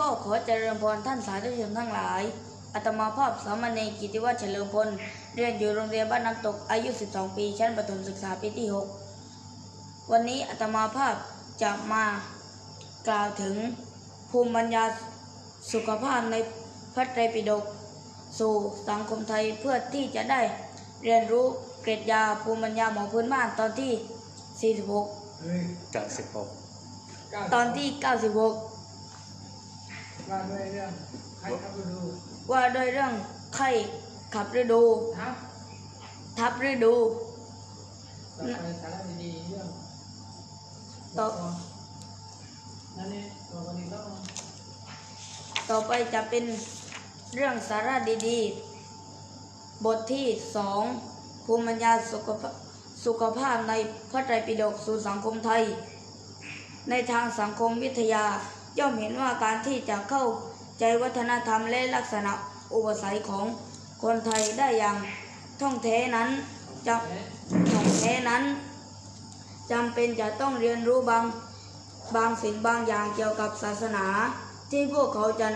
ก็ขอเจริญพรท่านสาธุชนทั้งหลายอาตมาภาพสามเณรกิติวัฒน์เฉลิมพล เรียนอยู่โรงเรียนบ้านน้ำตก อายุ 12 ปี ชั้นประถมศึกษาปีที่ 6 วันนี้อาตมาภาพจะมากล่าวถึงภูมิปัญญาสุขภาพในพระไตรปิฎกสู่สังคมไทยเพื่อที่จะได้เรียนรู้เกร็ดยาภูมิปัญญาหมอพื้นบ้านตอนที่ 46เฮ้ยจากสิบหกเก้าตอนที่ 96 ว่าด้วยเรื่องใครเข้าไปดูว่าด้วยเรื่องไข้ขับฤดู ทับทับฤดู ต่อไปสาระดีๆเรื่องต่อนั่นนี่ตัวคนนี้ต้องต่อไปจะเป็นเรื่องสาระดีๆ บทที่สองภูมิปัญญาสุขภาพสุขภาพในพระไตรปิฎกสู่สังคมไทย ในทางสังคมวิทยา ย่อมเห็นว่าการที่จะเข้าใจวัฒนธรรมและลักษณะอุปสัยของคนไทยได้อย่างท่องแท้นั้นจะท่องแท้นั้นจำเป็นจะต้องเรียนรู้บางบางสิ่งบางอย่างเกี่ยวกับศาสนา ที่พวกเขาจะ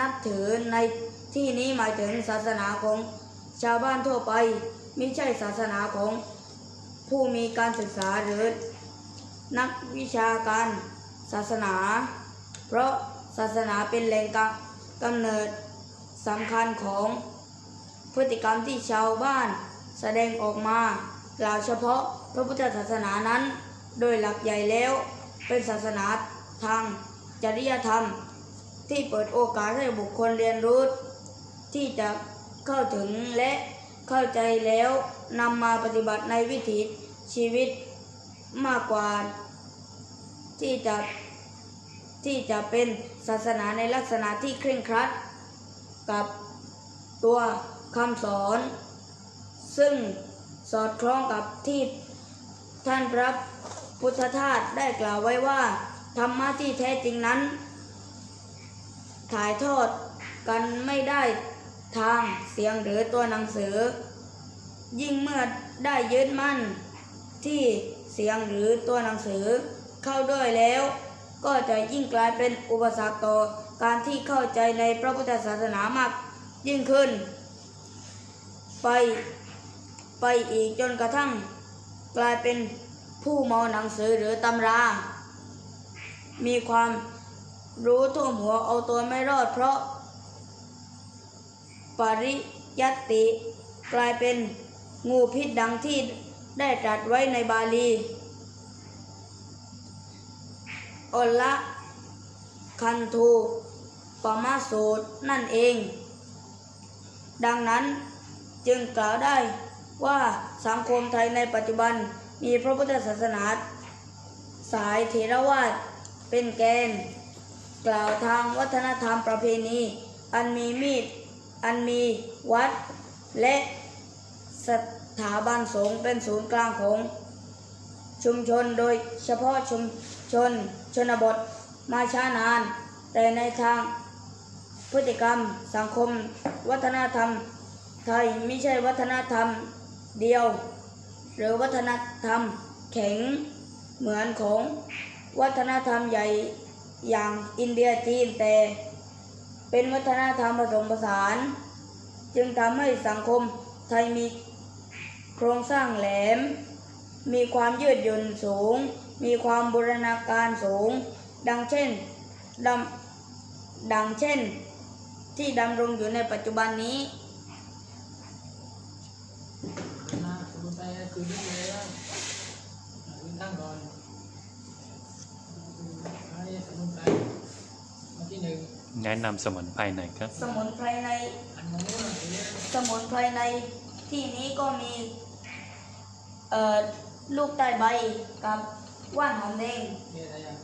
นับถือในที่นี้หมายถึงศาสนาของชาวบ้านทั่วไปไม่ใช่ศาสนาของผู้มีการศึกษาหรือนักวิชาการ ศาสนา เพราะศาสนาเป็นแหล่งกำกำเนิดสำคัญของพฤติกรรมที่ชาวบ้านแสดงออกมากล่าวเฉพาะพระพุทธศาสนานั้น โดยหลักใหญ่แล้วเป็นศาสนาทางจริยธรรม ที่เปิดโอกาสให้บุคคลเรียนรู้ ที่จะเข้าถึงและเข้าใจแล้วนำมาปฏิบัติในวิถีชีวิตมากกว่า ที่จะที่จะเป็นศาสนาในลักษณะที่เคร่งครัด กับตัวคำสอน ซึ่งสอดคล้องกับที่ท่านพระพุทธทาสได้กล่าวไว้ว่า ธรรมะที่แท้จริงนั้น ถ่ายทอดกันไม่ได้ทางเสียงหรือตัวหนังสือ ยิ่งเมื่อได้ยึดมั่นที่เสียงหรือตัวหนังสือ เข้าด้วยแล้ว ก็จะยิ่งกลายเป็นอุปสรรคต่อการที่เข้าใจในพระพุทธศาสนามากยิ่งขึ้น ไปไปอีกจนกระทั่ง กลายเป็นผู้มาหนังสือหรือตำรา มีความรู้ท่วมหัวเอาตัวไม่รอดเพราะ ปริยัตติกลายเป็นงูพิษดังที่ได้ตรัสไว้ในบาลี อละคันทูปมาสูตรนั่นเอง ดังนั้นจึงกล่าวได้ว่าสังคมไทยในปัจจุบันมีพระพุทธศาสนา สายเทรวาสเป็นแกน กล่าวทางวัฒนธรรมประเพณี อันมีมีด อันมีวัด และสถาบันสงฆ์เป็นศูนย์กลางของชุมชนโดยเฉพาะชุมชน ชนบทมาช้านาน แต่ในทางพฤติกรรมสังคม วัฒนธรรม ไทยไม่ใช่วัฒนธรรมเดียว หรือวัฒนธรรมแข็งเหมือนของวัฒนธรรมใหญ่อย่างอินเดียจีนแต่เป็นวัฒนธรรมผสมผสาน จึงทำให้สังคมไทยมีโครงสร้างแหลม มีความยืดหยุ่นสูง มีความบูรณาการสูง ดังเช่นดำดังเช่น ที่ดำรงอยู่ในปัจจุบันนี้นะสมุนไพรคือเรื่องอะไรบ้างคืนตั้งก่อนอันนี้สมุนไพรอันที่หนึ่งแนะนำสมุนไพรหน่อยครับ สมุนไพรในอันนู้นอันนี้สมุนไพรในที่นี้ก็มี เอ่อ ลูกใต้ใบกับ ว่านหอมแดงมีอะไรอะ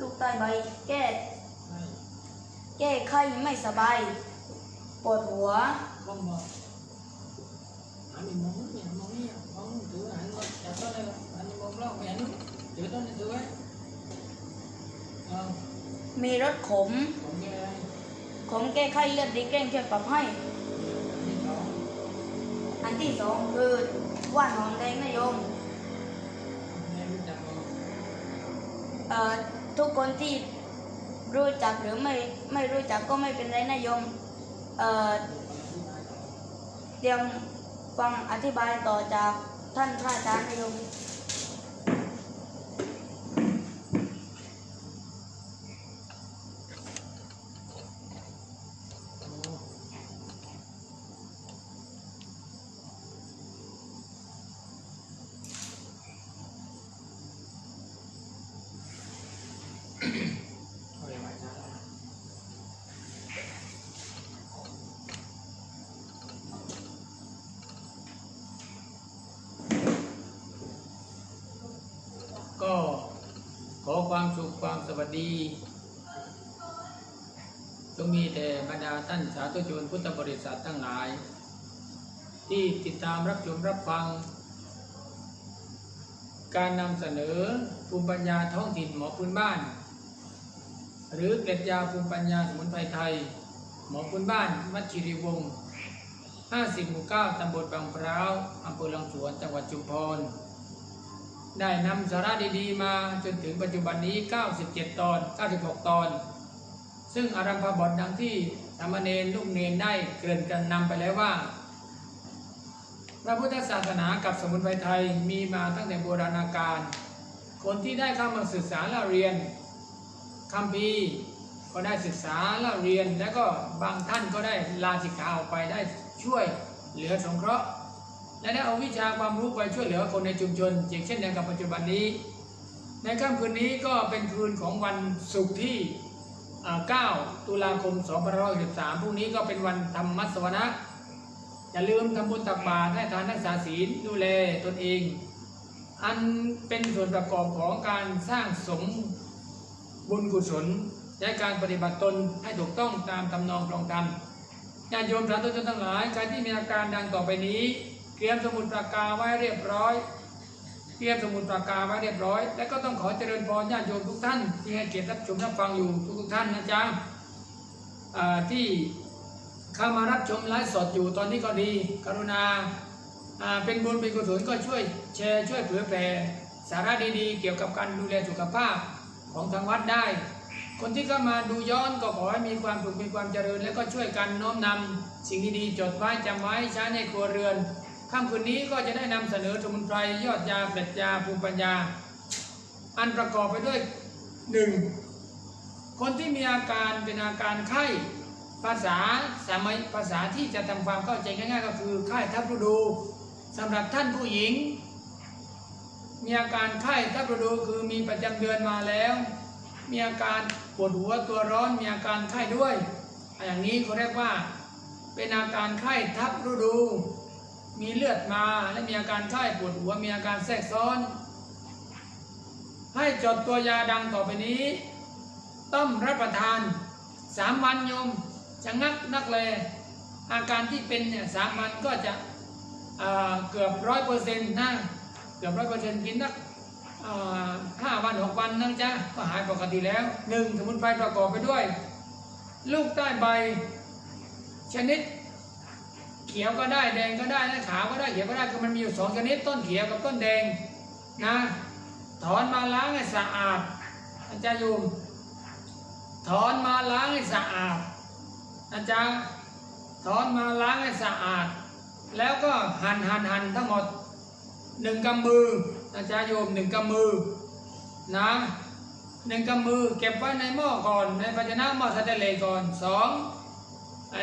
ลูกใต้ใบ แก้ไม่แก้ไข้ไม่สบายปวดหัว บ้องบอกอันนี้มองเนี่ยมองนี่มองถือหันจับต้นเลยอันนี้มองล่องไม่เห็นถือต้นนี่ถือไว้เอามีรสขม ผมแกอะไรขมแก้ไข้เลือดดีแกล้งช่วยปรับให้อันที่สองอันที่สองคือว่านหอมแดงนายม ทุกคนที่รู้จักหรือไม่ไม่รู้จักก็ไม่เป็นไรนะโยมเตรียมฟังอธิบายต่อจากท่านพระอาจารย์นะโยม เอาไปไหว้จ้าก็ขอความสุขความสวัส ดี จงมีแต่บรรดาท่านสาธุชนพุทธบริษัททั้งหลาย ที่ติดตามรับชมรับฟัง การนำเสนอภูมิปัญญาท้องถิ่นหมอพื้นบ้าน หรือเกล็ดยาภูมิปัญญาสมุนไพรไทย หมอพื้นบ้านวัดชิริวงศ์50หมู่9ตำบลบางพร้าวอำเภอลังสวนจังหวัดชุมพร ได้นำสาระดีๆ มาจนถึงปัจจุบันนี้ 97 ตอน 96 ตอน ซึ่งอารัมพบทดังที่สามเณรลูกเนนได้เกริ่นกันนำไปแล้วว่า พระพุทธศาสนากับสมุนไพรไทยมีมาตั้งแต่โบราณกาล คนที่ได้เข้ามาศึกษาเล่าเรียนคำพีร์ก็ได้ศึกษาเล่าเรียน แล้วก็บางท่านก็ได้ลาสิกขาออกไปได้ช่วยเหลือสงเคราะห์ และได้เอาวิชาความรู้ไปช่วยเหลือคนในชุมชนอย่างเช่นเดียวกับปัจจุบันนี้ ในค่ำคืนนี้ก็เป็นคืนของวันศุกร์ที่ 9 ตุลาคม 2563 พรุ่งนี้ก็เป็นวันธรรมมัสวนะอย่าลืมทำบุญตักบาตรให้ทานรักษาศีลดูแลตนเอง อันเป็นส่วนประกอบของการสร้างสมบุญกุศลและการปฏิบัติตนให้ถูกต้องตามทำนองตรงธรรมญาติโยมสาธุชนทั้งหลายใครที่มีอาการดังต่อไปนี้ เตรียมสมุดปากกาไว้เรียบร้อย เตรียมสมุดปากกาไว้เรียบร้อย และก็ต้องขอเจริญพรญาติโยมทุกท่าน ที่ให้เกียรติรับชมรับฟังอยู่ทุกๆท่านนะจ๊ะอ่าที่เข้ามารับชมไลฟ์สดอยู่ตอนนี้ก็ดี กรุณาเป็นบุญเป็นกุศลก็ช่วยแชร์ช่วยเผยแผ่สาระดีๆ เกี่ยวกับการดูแลสุขภาพของทางวัดได้ คนที่เข้ามาดูย้อนก็ขอให้มีความสุขมีความเจริญ แล้วก็ช่วยกันน้อมนำสิ่งดีๆจดไว้จำไว้ใช้ในครัวเรือน ค่ำคืนนี้ก็จะได้นำเสนอสมุนไพรยอดยาเกล็ดยาภูมิปัญญา อันประกอบไปด้วยหนึ่งคนที่มีอาการเป็นอาการไข้ภาษาสามัยภาษาที่จะทำความเข้าใจง่ายๆก็คือไข้ทับฤดูสำหรับท่านผู้หญิง มีอาการไข้ทับฤดูคือมีประจำเดือนมาแล้ว มีอาการปวดหัวตัวร้อนมีอาการไข้ด้วย อย่างนี้เขาเรียกว่าเป็นอาการไข้ทับฤดู มีเลือดมาและมีอาการไข้ปวดหัวมีอาการแทรกซ้อน ให้จดตัวยาดังต่อไปนี้ ต้องรับประทานสามวันโยมจะงักนักแลอาการที่เป็นเนี่ยสามวันก็จะเกือบร้อยเปอร์เซ็นต์นะเกือบร้อยเปอร์เซ็นต์กินนักห้าวันหกวันนะจ๊ะก็หายปกติแล้วหนึ่งสมุนไพรประกอบไปด้วย ลูกใต้ใบ ชนิด เขียวก็ได้แดงก็ได้นะขาวก็ได้เขียวก็ได้คือมันมีอยู่สองชนิดต้นเขียวกับต้นแดงนะถอนมาล้างให้สะอาดอาจารย์โยมถอนมาล้างให้สะอาดอาจารย์ถอนมาล้างให้สะอาด แล้วก็หั่นหั่นหั่นทั้งหมดหนึ่งกำมืออาจารย์โยมหนึ่งกำมือนะหนึ่งกำมือเก็บไว้ในหม้อก่อนในภาชนะหม้อสแตนเลสก่อนสอง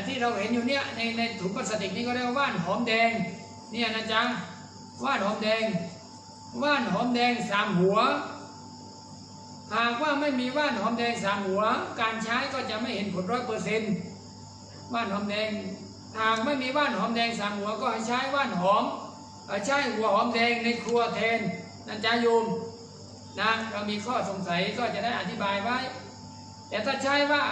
ที่เราเห็นอยู่เนี่ยในในถุงพลาสติกนี่ก็เรียกว่าว่านหอมแดงเนี่ยนะจ๊ะว่านหอมแดง ว่านหอมแดงสามหัว หากว่าไม่มีว่านหอมแดงสามหัว การใช้ก็จะไม่เห็นผลร้อยเปอร์เซ็นต์ว่านหอมแดงหากไม่มีว่านหอมแดงสามหัวก็ให้ใช้ว่านหอมใช้หัวหอมแดงในครัวแทนนะจ๊ะโยมนะเรามีข้อสงสัยก็จะได้อธิบายไว้ แต่ถ้าใช้ว่า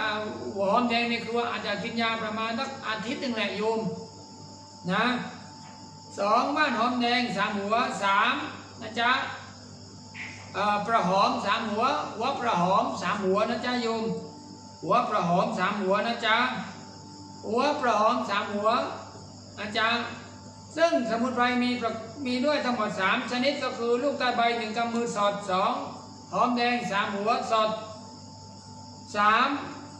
หัวหอมแดงในครัวอาจจะกินยาประมาณสักอาทิตย์หนึ่งแหละโยมนะสองว่านหอมแดงสามหัวสามนะจ๊ะประหอมสามหัว หัวประหอมสามหัวนะจ๊ะโยม หัวประหอมสามหัวนะจ๊ะหัวประหอมสามหัวนะจ๊ะซึ่งสมุนไพรมีมีด้วยทั้งหมดสามชนิดก็คือลูกต้ใบหนึ่งกำมือสอดสองหอมแดงสามหัวสอด สาม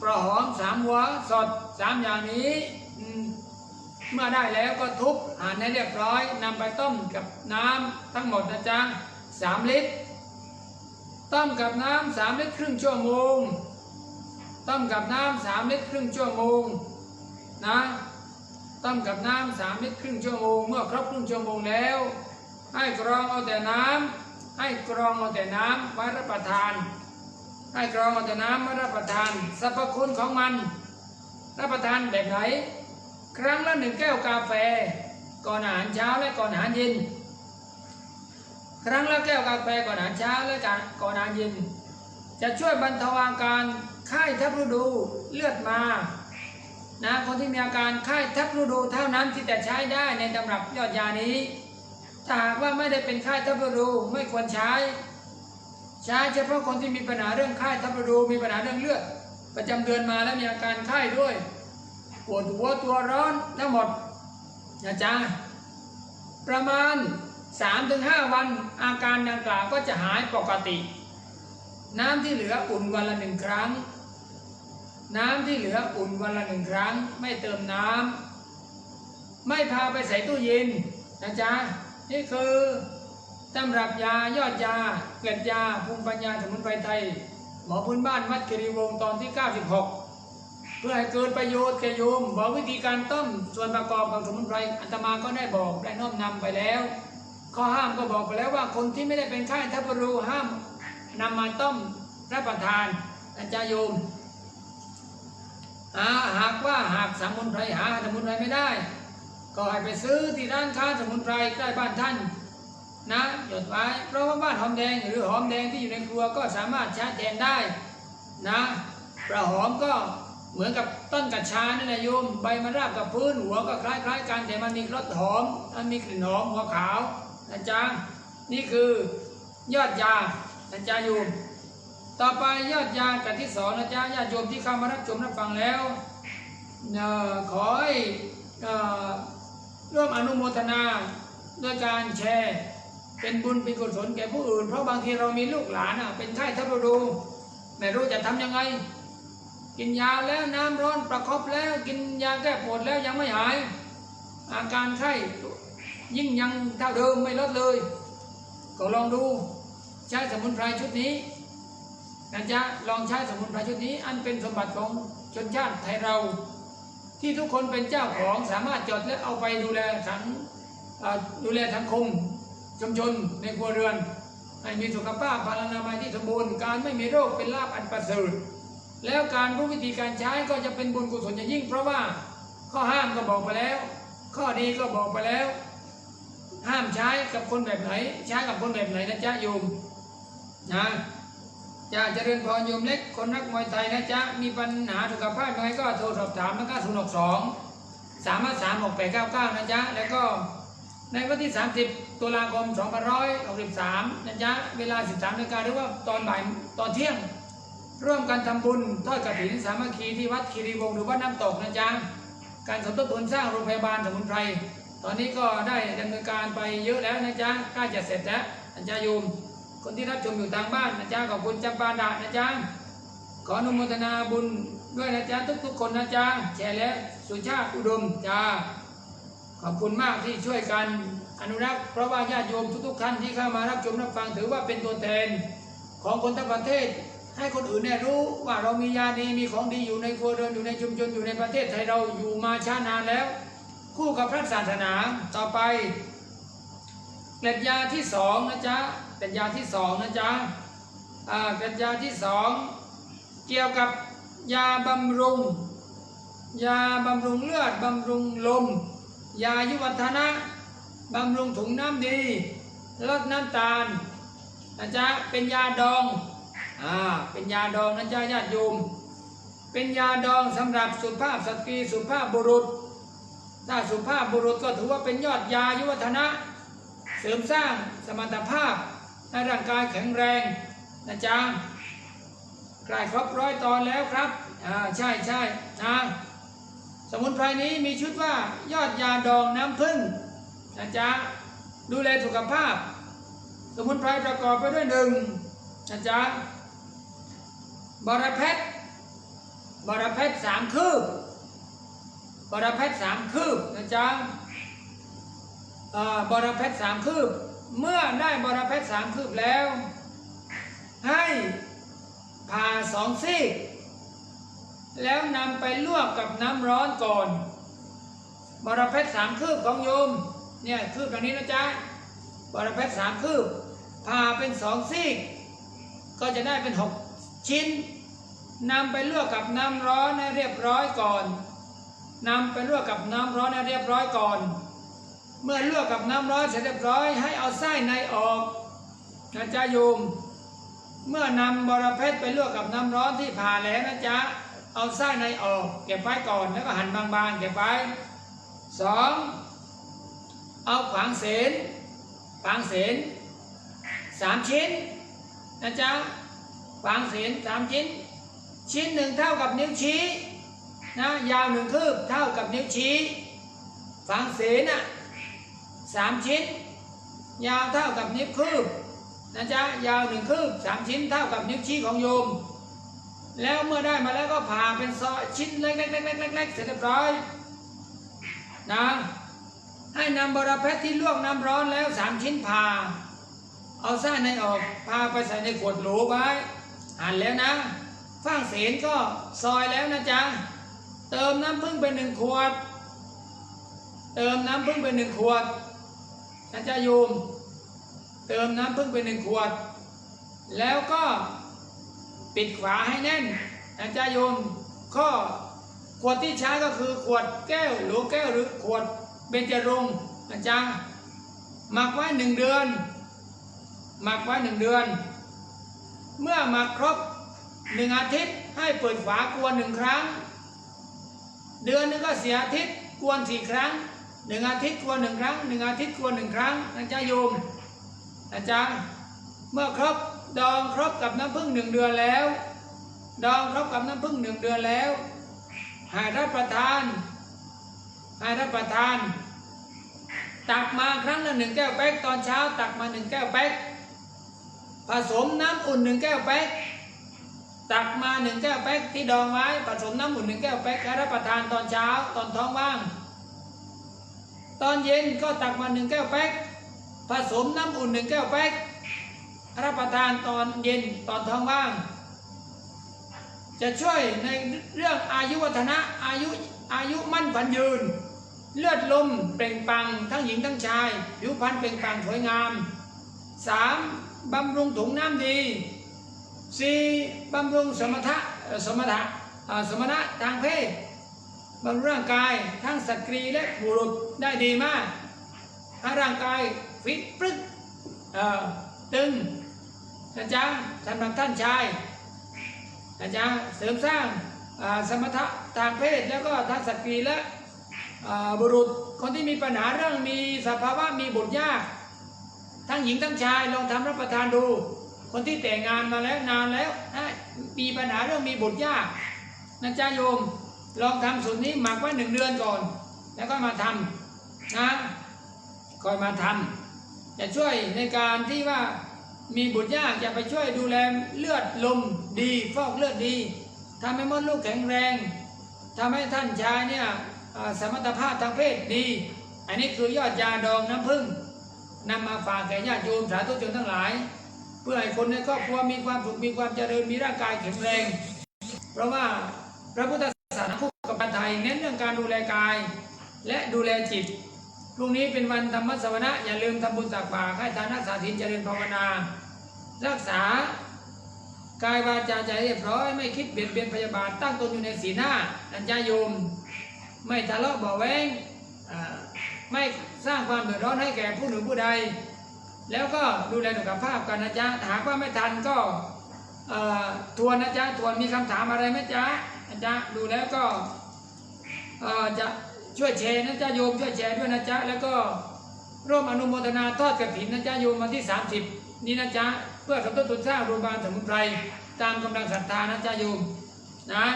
ปลาหอมสามหัวสดสามอย่างนี้เมื่อได้แล้วก็ทุบหั่นให้เรียบร้อยนำไปต้มกับน้ำทั้งหมดนะจ๊ะสามลิตร ต้มกับน้ำสามลิตรครึ่งชั่วโมง ต้มกับน้ำสามลิตรครึ่งชั่วโมงนะต้มกับน้ำสามลิตรครึ่งชั่วโมงเมื่อครบครึ่งชั่วโมงแล้ว ให้กรองเอาแต่น้ำให้กรองเอาแต่น้ำไว้รับประทาน ให้กรองเอาแต่น้ำไว้รับประทานสรรพคุณของมัน รับประทานแบบไหน ครั้งละหนึ่งแก้วกาแฟ ก่อนอาหารเช้าและก่อนอาหารเย็น ครั้งละแก้วกาแฟก่อนอาหารเช้าและก่อนอาหารเย็น จะช่วยบรรเทาอาการไข้ทับฤดูเลือดมานะคนที่มีอาการไข้ทับฤดูเท่านั้นที่จะใช้ได้ในตำรับยอดยานี้ถ้าหากว่าไม่ได้เป็นไข้ทับฤดูไม่ควรใช้ ช้เฉพาะคนที่มีปัญหาเรื่องไข้ทับฤดูมีปัญหาเรื่องเลือด ประจำเดือนมาแล้วมีอาการไข้ด้วย ปวดหัวตัวร้อนทั้งหมดนะจ๊ะประมาณ 3-5 วันอาการดังกล่าวก็จะหายปกติ น้ำที่เหลืออุ่นวันละหนึ่งครั้ง น้ำที่เหลืออุ่นวันละหนึ่งครั้ง ไม่เติมน้ำไม่พาไปใส่ตู้เย็นนะจ๊ะนี่คือ ตำรับยายอดยาเกล็ดยาภูมิปัญญาสมุนไพรไทย หมอพื้นบ้านวัดกิริวงศ์ตอนที่ 96 เพื่อให้เกิดประโยชน์แก่โยมบอกวิธีการต้มส่วนประกอบของสมุนไพรอัตมาก็ได้บอกได้น้อมนำไปแล้ว ข้อห้ามก็บอกไปแล้วว่าคนที่ไม่ได้เป็นไข้ทับปรูห้ามนำมาต้มรับประทานอาจารย์โยมาหากว่าหากสมุนไพรหาสมุนไพรไม่ได้ ก็ให้ไปซื้อที่ร้านค้าสมุนไพรใกล้บ้านท่านนะ จดไว้ เพราะว่าบ้านหอมแดงหรือหอมแดงที่อยู่ในครัวก็สามารถใช้แทนได้นะประหอมก็เหมือนกับต้นกัญชานี่แหละโยม ใบมันราบกับพื้นหัวก็คล้ายๆกันแต่มันมีรสหอม มันมีกลิ่นหอมหัวขาวนะจ๊ะนี่คือยอดยานะจ๊ะโยม ต่อไปยอดยากันที่สองนะจ๊ะญาติโยมที่เข้ามารับชมรับฟังแล้วอขอให้ร่วมอนุโมทนาด้วยการแชร์ เป็นบุญเป็นกุศลแก่ผู้อื่น เพราะบางทีเรามีลูกหลานอะเป็นไข้ทับฤดูไม่รู้จะทำยังไง กินยาแล้วน้ำร้อนประคบแล้วกินยาแก้ปวดแล้วยังไม่หาย อาการไข้ยิ่งยังเท่าเดิมไม่ลดเลย ก็ลองดูใช้สมุนไพรชุดนี้นะจ๊ะลองใช้สมุนไพรชุดนี้ อันเป็นสมบัติของชนชาติไทยเรา ที่ทุกคนเป็นเจ้าของสามารถจดและเอาไปดูแลสังดูแลสังคม ชุมชนในครัวเรือน ให้มีสุขภาพพลานามัยที่สมบูรณ์ การไม่มีโรคเป็นลาภอันประเสริฐแล้วการรู้วิธีการใช้ก็จะเป็นบุญกุศลอย่างยิ่ง เพราะว่าข้อห้ามก็บอกไปแล้ว ข้อดีก็บอกไปแล้ว ห้ามใช้กับคนแบบไหน ใช้กับคนแบบไหนนะจ๊ะโยมนะจะเจริญพรโยมเล็กคนรักมวยไทยนะจ๊ะมีปัญหาสุขภาพยังไงก็โทรสอบถามนะครับศูนย์หกสองสามสามหกแปดเก้าเก้านะจ๊ะแล้วก็ ในวันที่ 30 ตุลาคม2563นะจ๊ะเวลา 13นาฬิกาหรือว่าตอนบ่ายตอนเที่ยง ร่วมกันทำบุญทอดกฐินสามัคคีที่วัดคีรีวงศ์หรือวัดน้ำตกนะจ๊ะการสมทบทุนสร้างโรงพยาบาลสมุนไพรตอนนี้ก็ได้ดำเนินการไปเยอะแล้วนะจ๊ะใกล้จะเสร็จแล้วนะจ๊ะโยมคนที่รับชมอยู่ทางบ้านนะจ๊ะขอบคุณจำปาดะนะจ๊ะขออนุโมทนาบุญด้วยนะจ๊ะทุกๆคนนะจ๊ะแชร์และสุชาติอุดมจ้า ขอบคุณมากที่ช่วยกันอนุรักษ์เพราะว่าญาติโยมทุกๆท่านที่เข้ามารับชมรับฟังถือว่าเป็นตัวแทนของคนทั้งประเทศ ให้คนอื่นได้รู้ว่าเรามียาดีมีของดีอยู่ในครัวเรือนอยู่ในชุมชนอยู่ในประเทศไทยเราอยู่มาช้านานแล้ว คู่กับพระศาสนาต่อไปเกล็ดยาที่สองนะจ๊ะเกล็ดยาที่สองนะจ๊ะอ่าเกล็ดยาที่สองเกี่ยวกับยาบำรุง ยาบำรุงเลือดบำรุงลม ยายุวัฒนะบำรุงถุงน้ำดี ลดน้ำตาลนะจ๊ะเป็นยาดองอ่าเป็นยาดองนะจ๊ะญาติโยม เป็นยาดองสำหรับสุภาพสตรีสุภาพบุรุษ ถ้าสุภาพบุรุษก็ถือว่าเป็นยอดยายุวัฒนะ เสริมสร้างสมรรถภาพให้ร่างกายแข็งแรงนะจ๊ะใกล้ครบร้อยตอนแล้วครับอ่าใช่ใช่นะ สมุนไพรนี้มีชุดว่ายอดยาดองน้ำผึ้งนะจ๊ะดูแลสุขภาพ สมุนไพรประกอบไปด้วยหนึ่งนะจ๊ะบรเพ็ดบรเพชรสามคืบบรเพชรสามคืบนะจ๊ะบรเพชรสามคืบ เมื่อได้บรเพชรสามคืบแล้ว ให้ผ่าสองซีก แล้วนำไปลวกกับน้ำร้อนก่อนบรเพชรสามคืบของโยมเนี่ยคืบตรงนี้นะจ๊ะบรเพชรสามคืบผ่าเป็นสองซีก ก็จะได้เป็นหกชิ้นนำไปลวกกับน้ำร้อนให้เรียบร้อยก่อนนำไปลวกกับน้ำร้อนให้เรียบร้อยก่อน เมื่อลวกกับน้ำร้อนเสร็จเรียบร้อยให้เอาไส้ในออกนะจ๊ะโยม เมื่อนำบรเพชรไปลวกกับน้ำร้อนที่ผ่าแล้วนะจ๊ะ เอาไส้ในออกเก็บไว้ก่อนแล้วก็หั่นบางๆเก็บไว้สองเอาขวางเสนขวางเสนสามชิ้นนะจ๊ะขวางเสนสามชิ้น ชิ้นหนึ่งเท่ากับนิ้วชี้นะยาวหนึ่งคืบเท่ากับนิ้วชี้ฝังเสนอะสามชิ้น ยาวเท่ากับนิ้วคืบนะจ๊ะยาวหนึ่งคืบสามชิ้นเท่ากับนิ้วชี้ของโยม แล้วเมื่อได้มาแล้วก็ผ่าเป็นซอยชิ้นเล็กๆๆๆๆเสร็จเรียบร้อยนะให้นำบรเพชรที่ลวกน้ำร้อนแล้วสามชิ้นผ่า เอาไส้ในออกพาไปใส่ในขวดโหลไว้หั่นแล้วนะฟางเสนก็ซอยแล้วนะจ๊ะเติมน้ำผึ้งไปหนึ่งขวด เติมน้ำผึ้งไปหนึ่งขวดนะจ๊ะโยม เติมน้ำผึ้งไปหนึ่งขวด แล้วก็ ปิดฝาให้แน่นนะจ๊ะโยมข้อขวดที่ใช้ก็คือขวดแก้วโหลแก้วหรือขวดเบญจรงค์นะจ๊ะหมักไว้หนึ่งเดือน หมักไว้หนึ่งเดือน เมื่อหมักครบหนึ่งอาทิตย์ให้เปิดฝากวนหนึ่งครั้ง เดือนนึงก็เสียอาทิตย์กวนสี่ครั้งหนึ่งอาทิตย์กวนหนึ่งครั้งหนึ่งอาทิตย์กวนหนึ่งครั้งนะจ๊ะโยมนะจ๊ะเมื่อครบ ดองครบกับน้ำผึ้งหนึ่งเดือนแล้ว ดองครบกับน้ำผึ้งหนึ่งเดือนแล้วให้รับประทานให้รับประทาน ตักมาครั้งละหนึ่งแก้วแป๊กตอนเช้าตักมาหนึ่งแก้วแป๊กผสมน้ำอุ่นหนึ่งแก้วแป๊กตักมาหนึ่งแก้วแป๊กที่ดองไว้ผสมน้ำอุ่นหนึ่งแก้วแป๊กและรับประทานตอนเช้าตอนท้องว่าง ตอนเย็นก็ตักมาหนึ่งแก้วแป๊กผสมน้ำอุ่นหนึ่งแก้วแป๊ก รับประทานตอนเย็นตอนท้องว่าง จะช่วยในเรื่องอายุวัฒนะอายุอายุมั่นขวัญยืน เลือดลมเปล่งปังทั้งหญิงทั้งชาย ผิวพรรณเปล่งปังสวยงาม 3. บำรุงถุงน้ำดี 4. บำรุงสมถะสมถะสมณะทางเพศบำรุงร่างกายทั้งสตรีและบุรุษได้ดีมากให้ร่างกายฟิตปรึกเอ่อตึง นะจ๊ะสำหรับท่านชายนะจ๊ะเสริมสร้างอ่าสมถะทางเพศแล้วก็ทั้งสตรีและบุรุษคนที่มีปัญหาเรื่องมีสภาวะมีบุตรยาก ทั้งหญิงทั้งชายลองทำรับประทานดู คนที่แต่งงานมาแล้วนานแล้วมีปัญหาเรื่องมีบุตรยากนะจ๊ะโยมลองทำสูตรนี้หมักไว้หนึ่งเดือนก่อน แล้วก็มาทำนะคอยมาทำจะช่วยในการที่ว่า มีบุตรยากจะไปช่วยดูแลเลือดลมดีฟอกเลือดดีทำให้มดลูกแข็งแรงทำให้ท่านชายเนี่ยสมรรถภาพทางเพศดี อันนี้คือยอดยาดองน้ำผึ้งนำมาฝากแก่ญาติโยมสาธุชนทั้งหลาย เพื่อให้คนในครอบครัวมีความสุขมีความเจริญมีร่างกายแข็งแรง เพราะว่าพระพุทธศาสนาคู่กับการไทยเน้นเรื่องการดูแลกาย และดูแลจิต รุ่งนี้เป็นวันธรรมสวนะอย่าลืมทำบุญตักบาตรให้ทานรักษาศีลเจริญภาวนา รักษากายวาจาใจเรียบร้อยไม่คิดเบียดเบียนพยาบาทตั้งตนอยู่ในศีลห้าอัญญาโยม ไม่ทะเลาะเบาแวงไม่สร้างความเดือดร้อนให้แก่ผู้หนึ่งผู้ใด แล้วก็ดูแลสุขภาพกันนะจ๊ะหากว่าไม่ทันก็ทวนนะจ๊ะทวนมีคำถามอะไรไหมจ๊ะนะจ๊ะดูแล้วก็จะ ช่วยแชร์นะจ๊ะโยมช่วยแชร์ด้วยนะจ๊ะแล้วก็ร่วมอนุโมทนาทอดกระถินนะจ๊ะโยมวันที่ 30 นี้นะจ๊ะเพื่อสมทบทุนสร้างโรงพยาบาลสมุนไพรตามกำลังศรัทธานะจ๊ะโยมนะ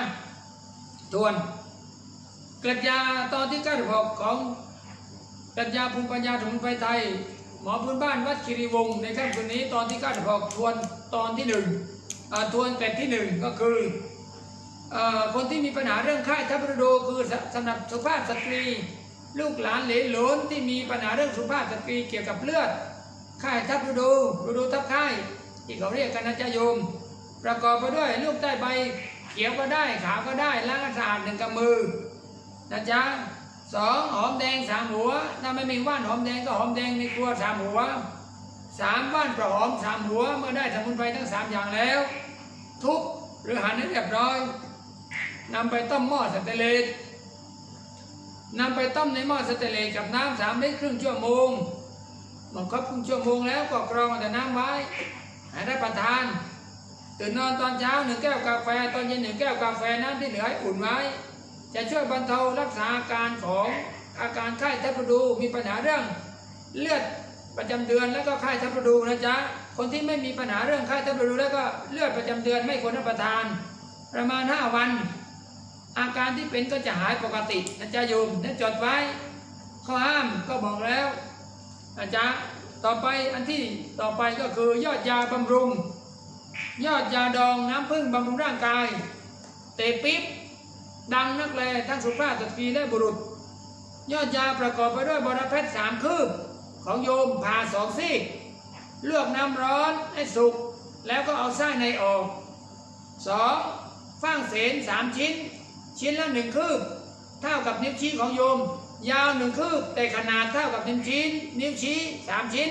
ทวนกรัญญาตอนที่96ของกรัญญาภูมิปัญญาสมุนไพรไทย หมอพื้นบ้านวัดคีรีวงศ์ในค่ำคืนนี้ตอนที่96ทวนตอนที่หนึ่งทวนเกร็ดที่หนึ่งก็คือ คนที่มีปัญหาเรื่องไข้ทับฤดูคือสำหรับสุภาพสตรี ลูกหลานเหลนหลนที่มีปัญหาเรื่องสุภาพสตรีเกี่ยวกับเลือดไข้ทับฤดูฤดูทับไข้ที่เขาเรียกกันนะจ๊ะโยม ประกอบไปด้วยลูกใต้ใบเขียวก็ได้ขาวก็ได้ล้างสะอาดหนึ่งกำมือนะจ๊ะสองหอมแดงสามหัวถ้าไม่มีว่านหอมแดงก็หอมแดงในครัวสามหัวสามว่านประหอมสามหัวเมื่อได้สมุนไพรทั้งสามอย่างแล้ว ทุบหรือหั่นให้เรียบร้อย นำไปต้มหม้อสเตนเลสนำไปต้มในหม้อสเตนเลสกับน้ำสามลิตรครึ่งชั่วโมงเมื่อครบครึ่งชั่วโมงแล้วก็กรองแต่น้ำไว้ให้ได้ประทานตื่นนอนตอนเช้าหนึ่งแก้วกาแฟตอนเย็นหนึ่งแก้วกาแฟน้ำที่เหลือให้อุ่นไว้ จะช่วยบรรเทารักษาอาการของอาการไข้ทับดูมีปัญหาเรื่องเลือดประจำเดือนแล้วก็ไข้ทับดูนะจ๊ะคนที่ไม่มีปัญหาเรื่องไข้ทับดูแล้วก็เลือดประจำเดือนไม่ควรรับประทาน ประมาณ 5 วัน อาการที่เป็นก็จะหายปกตินะจ๊ะโยมได้จดไว้ ข้อห้ามก็บอกแล้วนะจ๊ะต่อไปอันที่ต่อไปก็คือยอดยาบำรุง ยอดยาดองน้ำผึ้งบำรุงร่างกาย เตปิ๊บดังนักแลทั้งสุภาพสตรีและบุรุษ ยอดยาประกอบไปด้วยบรเพชรสามคืบ ของโยมผ่าสองซีก เลือกน้ำร้อนให้สุก แล้วก็เอาไส้ในออกสองฟางเสนสามชิ้น ชิ้นละหนึ่งคืบ เท่ากับนิ้วชี้ของโยม ยาวหนึ่งคืบ แต่ขนาดเท่ากับนิ้วชี้นิ้วชี้สามชิ้น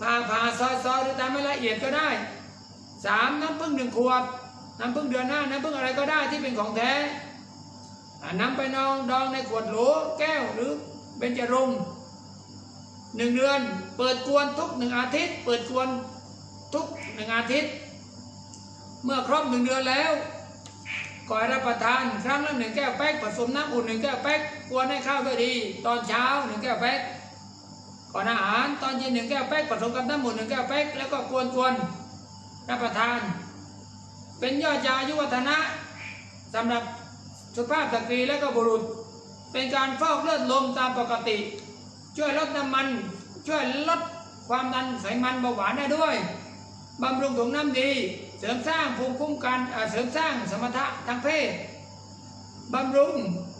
ผ่าผ่าซอยซอยหรือตามไม่ละเอียดก็ได้สามน้ำผึ้งหนึ่งขวดน้ำผึ้งเดือนหน้าน้ำผึ้งอะไรก็ได้ที่เป็นของแท้อ่านำไปนองดองในขวดโหลแก้วหรือเบญจรงหนึ่งเดือน เปิดกวนทุกหนึ่งอาทิตย์ เปิดกวนทุกหนึ่งอาทิตย์ เมื่อครบหนึ่งเดือนแล้ว ก่อยรับประทานครั้งละหนึ่งแก้วแป๊กผสมน้ำอุ่นหนึ่งแก้วแป๊กกวนให้เข้าด้วยดี ตอนเช้าหนึ่งแก้วแป๊กก่อนอาหารตอนเย็นหนึ่งแก้วแป๊กผสมกับน้ำอุ่นหนึ่งแก้วแป๊กแล้วก็กวนกวนรับประทาน เป็นยอดยาอายุวัฒนะสำหรับสุภาพสตรีและก็บุรุษ เป็นการฟอกเลือดลมตามปกติ ช่วยลดน้ำมัน ช่วยลดความดันไขมันเบาหวานได้ด้วยบำรุงถุงน้ำดี เสริมสร้างภูมิคุ้มกันเสริมสร้างสมรรถะทางเพศบำรุง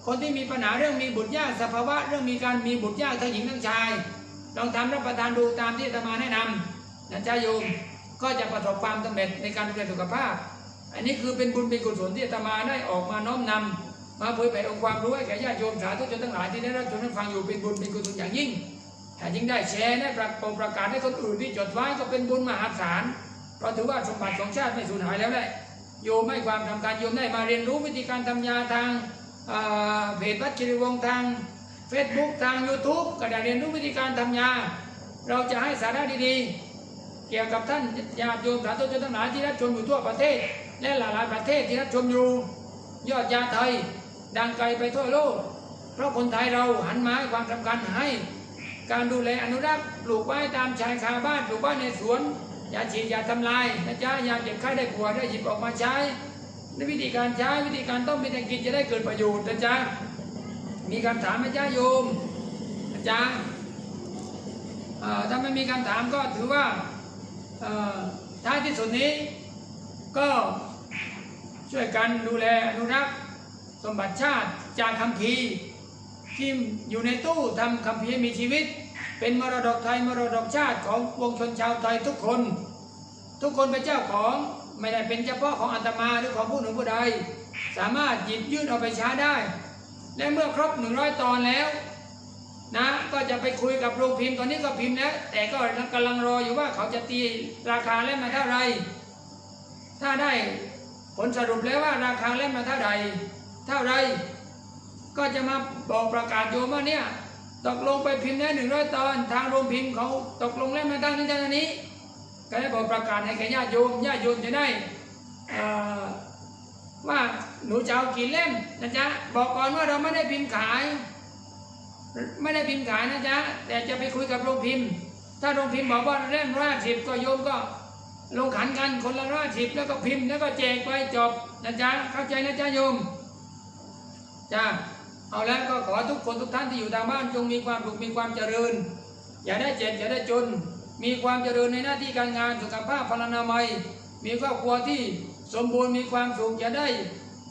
คนที่มีปัญหาเรื่องมีบุตรยากสภาวะเรื่องมีการมีบุตรยากทั้งหญิงทั้งชาย ลองทำรับประทานดูตามที่อาตมาแนะนำนะจ๊ะโยมก็จะประสบความสำเร็จในการดูแลสุขภาพ อันนี้คือเป็นบุญเป็นกุศลที่อาตมาได้ออกมาน้อมนำมาเผยแผ่องค์ความรู้ให้แก่ญาติโยมสาธุชนทั้งหลายที่ได้รับชมรับฟังอยู่เป็นบุญเป็นกุศลอย่างยิ่งถ้ายิ่งได้แชร์ได้ประกาศประกาศให้คนอื่นที่จดไว้ก็เป็นบุญมหาศาล เพราะถือว่าสมบัติของชาติไม่สูญหายแล้วแหละโยมให้ความทำการโยมได้มาเรียนรู้วิธีการทำยาทางเพจวัดชิริวงทางเฟซบุ๊กทาง YouTube ก็ได้เรียนรู้วิธีการทำยา เราจะให้สาระดีๆ เกี่ยวกับท่านญาติโยมสาธุชนทั้งหลายที่รับชมอยู่ทั่วประเทศ และหลายๆประเทศที่รับชมอยู่ยอดยาไทยดังไกลไปทั่วโลก เพราะคนไทยเราหันมาให้ความสำคัญให้ การดูแลอนุรักษ์ปลูกไว้ตามชายคาบ้านปลูกบ้านในสวน ย่าฉีดอย่าทำลายนะจ๊ะยาเจ็บไข้ได้ป่วยได้หยิบออกมาใช้ในวิธีการใช้วิธีการต้มวิธีการกินจะได้เกิดประโยชน์นะจ๊ะมีคำถามไหมจ๊ะโยมนะจ๊ะถ้าไม่มีคำถามก็ถือว่าท้ายที่สุดนี้ ก็ช่วยกันดูแลอนุรักษ์สมบัติชาติจากคำพีที่อยู่ในตู้ทำคำพีร์มีชีวิต เป็นมรดกไทยมรดกชาติของวงชนชาวไทยทุกคน ทุกคนเป็นเจ้าของไม่ได้เป็นเฉพาะของอาตมาหรือของผู้หนึ่งผู้ใด สามารถหยิบยื่นเอาไปใช้ได้ และเมื่อครบ 100 ตอนแล้วนะก็จะไปคุยกับโรงพิมพ์ตอนนี้ก็พิมพ์แล้ว แต่ก็กำลังรออยู่ว่าเขาจะตีราคาเล่มมาเท่าไหรถ้าได้ผลสรุปแล้วว่าราคาเล่มมาเท่าไหรเท่าไหรก็จะมาบอกประกาศโยมว่าเนี่ย ตกลงไปพิมพ์ได้หนึ่งร้อยตอน ทางโรงพิมพ์เขาตกลงเล่มมาเท่านี้เท่านี้ ก็ได้บอกประกาศให้แก่ญาติโยมญาติโยมจะได้ว่าหนูจะเอากี่เล่มนะจ๊ะบอกก่อนว่าเราไม่ได้พิมพ์ขาย ไม่ได้พิมพ์ขายนะจ๊ะแต่จะไปคุยกับโรงพิมพ์ ถ้าโรงพิมพ์บอกว่าเล่มร้อยสิบก็โยมก็ลงขันกันคนละร้อยสิบแล้วก็พิมพ์แล้วก็แจกไปจบนะจ๊ะเข้าใจนะจ๊ะโยมจ้า เอาแล้วก็ขอทุกคนทุกท่านที่อยู่ทางบ้านจงมีความสุขมีความเจริญ อย่าได้เจ็บอย่าได้จน มีความเจริญในหน้าที่การงานสุขภาพพลานามัย มีครอบครัวที่สมบูรณ์มีความสุขอย่าได้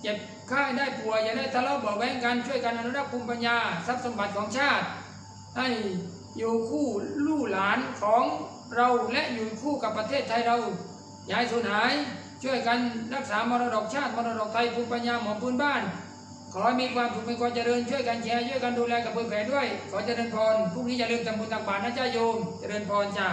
เจ็บไข้ได้ป่วยอย่าได้ทะเลาะเบาแว้งกันช่วยกันอนุรักษ์ภูมิปัญญาทรัพย์สมบัติของชาติ ให้อยู่คู่ลู่หลานของเราและอยู่คู่กับประเทศไทยเราอย่าให้สูญหายช่วยกันรักษามรดกชาติมรดกไทยภูมิปัญญาหมอพื้นบ้าน ขอให้มีความสุขมีความเจริญช่วยกันแชร์ช่วยกันดูแลกับเพื่อนแผ่ด้วย ขอเจริญพรพรุ่งนี้อย่าลืมทำบุญตักบาตรนะจ้าโยม เจริญพรจ้า